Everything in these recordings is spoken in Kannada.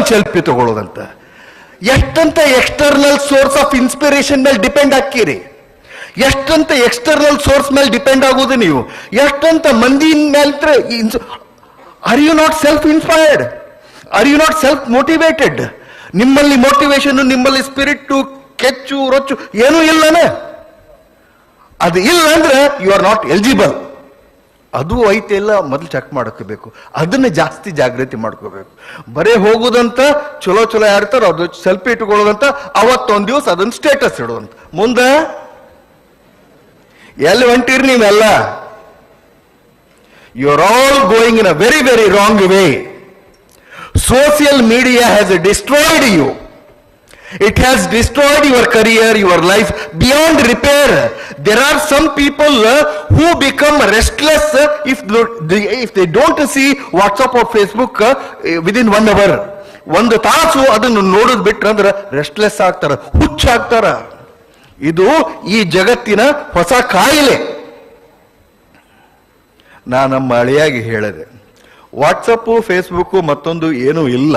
ಒಂದು ಸೆಲ್ಫಿ ತಗೊಳ್ಳೋದಂತ ಎಷ್ಟಂತ ಎಕ್ಸ್ಟರ್ನಲ್ ಸೋರ್ಸ್ ಆಫ್ ಇನ್ಸ್ಪಿರೇಷನ್ ಮೇಲೆ ಡಿಪೆಂಡ್ ಹಾಕಿರಿ ಎಷ್ಟಂತ ಎಕ್ಸ್ಟರ್ನಲ್ ಸೋರ್ಸ್ ಮೇಲೆ ಡಿಪೆಂಡ್ ಆಗೋದು ನೀವು? ಎಷ್ಟಂತ ಮಂದಿ ಮೇಲೆ are you not self inspired are you not self motivated ನಿಮ್ಮಲ್ಲಿ ಮೋಟಿವೇಶನ್ ನಿಮ್ಮಲ್ಲಿ ಸ್ಪಿರಿಟ್ ಕೆಚ್ಚು, ರೊಚ್ಚು ಏನೂ ಇಲ್ಲನೇ. ಅದು ಇಲ್ಲ ಅಂದ್ರೆ ಯು ಆರ್ ನಾಟ್ ಎಲಿಜಿಬಲ್ ಅದು ಐತೆ ಇಲ್ಲ, ಮೊದಲು ಚೆಕ್ ಮಾಡ್ಕೋಬೇಕು ಅದನ್ನ ಜಾಸ್ತಿ ಜಾಗೃತಿ ಮಾಡ್ಕೋಬೇಕು. ಬರೇ ಹೋಗುದಂತ, ಚಲೋ ಚಲೋ ಯಾರ್ತಾರ ಅದು ಸೆಲ್ಫಿ ಇಟ್ಕೊಳ್ಳೋದಂತ, ಅವತ್ತೊಂದ್ ದಿವಸ ಅದನ್ನ ಸ್ಟೇಟಸ್ ಇಡುವಂತ. ಮುಂದೆ, ಎಲ್ಲಿ ಹೊಂಟಿರಿ ನೀವೆಲ್ಲ? You are all going in a very very wrong way social media has destroyed you It has destroyed your career, your life beyond repair. There are some people uh, who become restless uh, if, they, if they don't see WhatsApp or Facebook uh, within one hour. ಒಂದು ತಾಸು ಅದನ್ನು ನೋಡೋದು ಬಿಟ್ರಂದ್ರೆ ರೆಸ್ಟ್ಲೆಸ್ ಆಗ್ತಾರ ಹುಚ್ಚಾಗ್ತಾರ ಇದು ಈ ಜಗತ್ತಿನ ಹೊಸ ಕಾಯಿಲೆ ನಾ ನಮ್ಮ ಅಳಿಯಾಗಿ ಹೇಳಿದೆ ವಾಟ್ಸಪ್ಪು ಫೇಸ್ಬುಕ್ಕು ಮತ್ತೊಂದು ಏನೂ ಇಲ್ಲ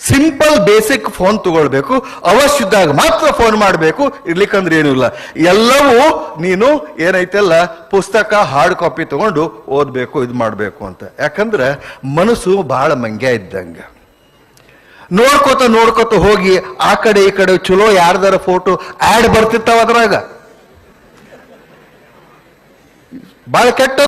ಸಿಂಪಲ್ ಬೇಸಿಕ್ ಫೋನ್ ತಗೊಳ್ಬೇಕು. ಅವಶ್ಯದಾಗ ಮಾತ್ರ ಫೋನ್ ಮಾಡಬೇಕು. ಇರ್ಲಿಕ್ಕಂದ್ರೆ ಏನೂ ಇಲ್ಲ. ಎಲ್ಲವೂ ನೀನು ಏನೈತೆಲ್ಲ, ಪುಸ್ತಕ ಹಾರ್ಡ್ ಕಾಪಿ ತಗೊಂಡು ಓದಬೇಕು, ಇದು ಮಾಡಬೇಕು ಅಂತ. ಯಾಕಂದ್ರೆ ಮನಸ್ಸು ಬಹಳ ಮಂಗ್ಯ ಇದ್ದಂಗೆ. ನೋಡ್ಕೋತ ನೋಡ್ಕೋತ ಹೋಗಿ ಆ ಕಡೆ ಈ ಕಡೆ ಚಲೋ ಯಾರ್ದಾರ ಫೋಟೋ ಆಡ್ ಬರ್ತಿರ್ತಾವ ಅದ್ರಾಗ. ಬಹಳ ಕೆಟ್ಟ